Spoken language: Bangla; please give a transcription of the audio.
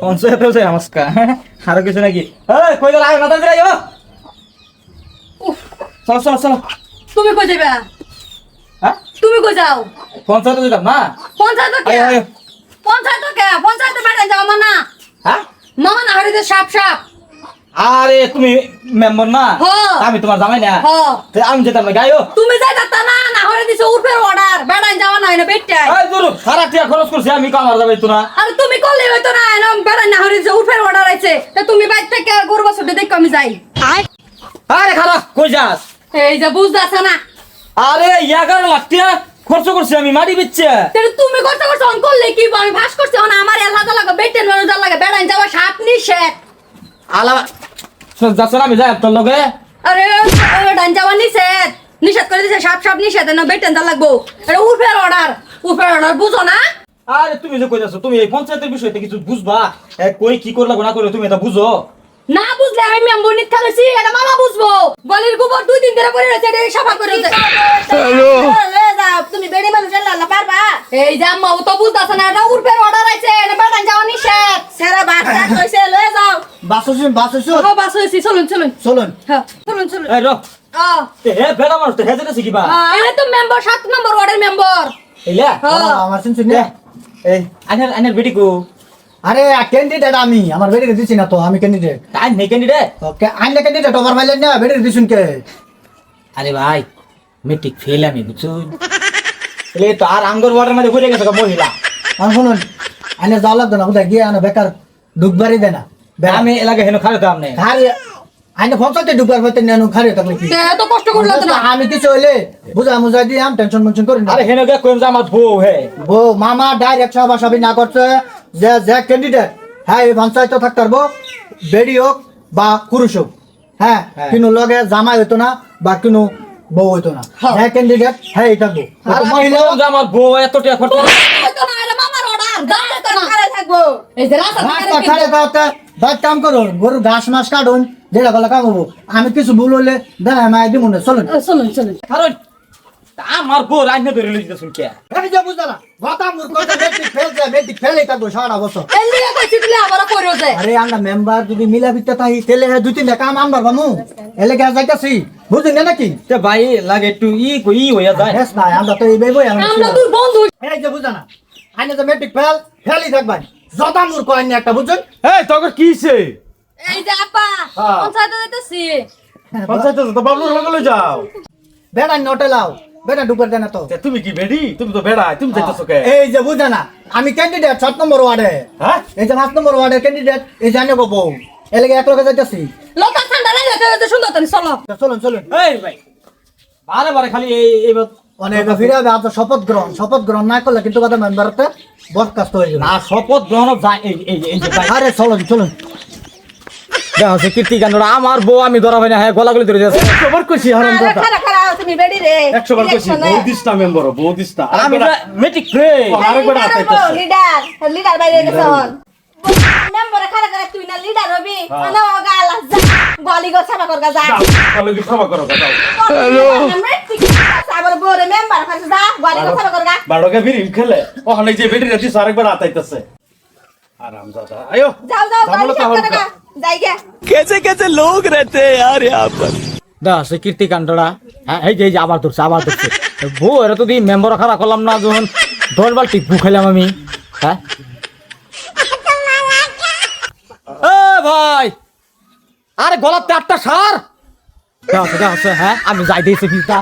পঞ্চায়েত হচ্ছে নমস্কার আরও কিছু নাকি? কই গেল? আয় মাথা দিলাই চলো চলো চলো। তুমি কই যাবে হ্যাঁ? তুমি কই যাও? পঞ্চায়েত যেতাম না পঞ্চায়েত কে পঞ্চায়েত কে পঞ্চায়েত বাইরে যাও মানা হ্যাঁ? মামা না হরিতে সাপ সাপ। আরে তুমি মেম্বার না? হ্যাঁ। আমি তোমার জামাই না। আমি যেতাম না গাইও তুমি যাই যাতা না না হরে দিছে উর্ফের অর্ডার বেড়াই যাওয়া না না বেটাই এই দূর সারা টিয়া খরচ করছি আমি কামার যাবে তো না। আর তুমি করলে হয়তো না এরম বেড়াই না হরে দিছে উর্ফের অর্ডার আছে তা তুমি বাইর থেকে গরু বছরটা দেখে আমি যাই। আরে খারাপ কই যাস? এই যে বুঝতেছ না। আরে এগারো লাখ টিয়া খরচ করছি আমি মাটি বিচ্ছে। তাহলে তুমি করতে করছ অন করলে কি আমি ভাস করছি অন আমার এলাকা লাগে বেটেন মানুষ লাগে বেড়াই যাওয়া সাপ নিষেধ। আলা যাচ্ছ না আমি যাই তোর লগে। আরে বেড়াই যাওয়া নিষেধ। নিষেধ করে দিছে সাপ সাপ নিষেধ না বেটেন যা লাগবো। এটা উর্ফের অর্ডার উর্ফের অর্ডার বুঝো না? আরে তুমি যে কই তুমি এই পঞ্চায়েতের বিষয়তে কিছু বুঝবা? কই কি করলা না করে তুমি এটা বুঝো? না বুঝলে আমি মেম্বর নিত খালেছি এটা মামা বুঝব। গলির গোবর দুই দিন ধরে করে রয়েছে এটা সাফা করে রয়েছে তুমি বেড়ে মানুষ আল্লাহ পারবা? এই যে আম্মা ও তো বুঝতেছে না এটা উর্ফের অর্ডার আছে এটা বেড়াই যাওয়া নিষেধ। সেরা বাচ্চা কইছে বাসুসুন ও বাস হয়েছি চলুন চলুন। চলুন। হ্যাঁ চলুন চলুন। এই র ও এ, হে বেড়া মানুষ তো হে যেতে শিখিবা এটা তো মেম্বার সাত নম্বর ওয়ার্ডের মেম্বার এইলা হ্যাঁ। আমার শুনছুন এ, এই আইনার আইনার বেটি আরে ক্যান্ডিডেট আমি আমার বেড়ে দিছি না তো আমি ক্যান্ডিডেট আই নেই ক্যান্ডিডেট ওকে আইন ক্যান্ডিডেট ওভার মাইলেন না বেড়ে দিছুন কে? আরে ভাই মেট্রিক ফেল আমি বুঝছ এলে তো আর আঙ্গর ওয়াটার মধ্যে ঘুরে গেছে মহিলা। আমি শুনুন আইনে যাওয়া লাগতো না কোথায় গিয়ে আনো বেকার ডুববারই দেনা আমি এলাকা হেন খারে তো আমনে খারি আইনে পঞ্চায়েতে ডুববার হইতে নেন খারি থাকলে কি? এত কষ্ট করল না। আমি কিছু হইলে বুঝা মুঝা দিয়ে আম টেনশন মেনশন করি না। আরে হেন গে কইম যে বউ হে। মামা ডাইরেক্ট সভা সবই না করছে। যে যে ক্যান্ডিডেট হ্যাঁ এই পঞ্চায়েত থাকতে পারব বেডি হোক বা পুরুষ হোক হ্যাঁ হ্যাঁ। কিন্তু লগে জামাই হইতো না বা কোনো বউ হইতো না। হ্যাঁ। ক্যান্ডিডেট হ্যাঁ আর মহিলা মহিলা বউ এত টাকা খরচ করে। এটা তো এই যে রাস্তা রাস্তা ছাড়ে কাম করুন গরু ঘাস মাস কাটুন যেটা গলা কাম হব। আমি কিছু ভুল হইলে দেন আমি দিব না চলুন। চলুন চলুন। কারণ আমার বউ রাইনে ধরে লইতে শুন কে। আমি যে বুঝলা না গতা মূর্খ বেটি ফেল যায় বেটি ফেলেই থাকব সারা বছর। লিগে কইছি দিলে আবার কইরো যে। আরে আমরা মেম্বার যদি মিলা বিতে তাই তেলে দুই তিনটা কাম আনবার বামু। এলে গা যাইতাছি বুঝলি না নাকি? তে ভাই লাগে একটু ই কই হইয়া যায়। হেস আমরা তো এই বই আমরা বন্ধু। এই যে বুঝা না আইনে যে মেট্রিক ফেল ফেলই যতা মূর্খ আইনে একটা বুঝছেন? এই তোকে কিছে এই যে আপা হ্যাঁ। পঞ্চায়েতে যাইতেছি পঞ্চায়েত তো বাবলুর লগে যাও। বেড়া নটে লাও। বেড়া ডুবার দেনা তো। তুমি কি বেডি? তুমি তো বেড়াই তুমি যাইতেছো কে? এই যে বুঝা না আমি ক্যান্ডিডেট সাত নম্বর ওয়ার্ডে। হ্যাঁ? এই যে পাঁচ নম্বর ওয়ার্ডের ক্যান্ডিডেট এই জানে গো বউ। এলাকা এক লগে যাইতাছি। লতা ঠান্ডা লাগে তো সুন্দর তো চলো। চলুন চলুন এই ভাই বারে বারে খালি এই এই অনেক ফিরে হবে আপনার শপথ গ্রহণ শপথ গ্রহণ না করলে কিন্তু কথা মেম্বারতে বরখাস্ত হয়ে যাবে। না শপথ গ্রহণ যায় এই এই এই যে ভাই আরে চলুন চলুন দেখা হচ্ছে কীর্তি কাণ্ডরা আমার বউ আমি ধরা হয় না হ্যাঁ গলাগুলি ধরে যাচ্ছে। বার হারাম মেম্বার আমি মেট্রিক আরেকবার লিডার লিডার বাইরে গেছে খারাপ তুই না লিডার হবি? না গাল যা। গলি গো ছাপা গা যা। করো কথা আমরা ঠিক আছে আবার বড় মেম্বার কাছে যা গলি গো ছাপা কর গা বাড়োকে বিরিম খেলে ওখানে যে বেডি রেছিস আরেকবার আতাইতেছে আরাম দাদা আয়ো যাও যাও জামলো গলি তাহলে ছাপা কর গা যাই গে कैसे कैसे लोग रहते हैं यार यहाँ पर দেখা হচ্ছে কীর্তি কাণ্ডরা হ্যাঁ এই যে এই যে আবার ধরছে আবার ধরছে বউ এরা তো দিই মেম্বার খারাপ করলাম না যখন দশ বালতি বু খাইলাম আমি হ্যাঁ এ ভাই আরে গলাতে আটটা সার দেখা হচ্ছে দেখা হচ্ছে হ্যাঁ আমি যাই দিয়েছি ফিজটা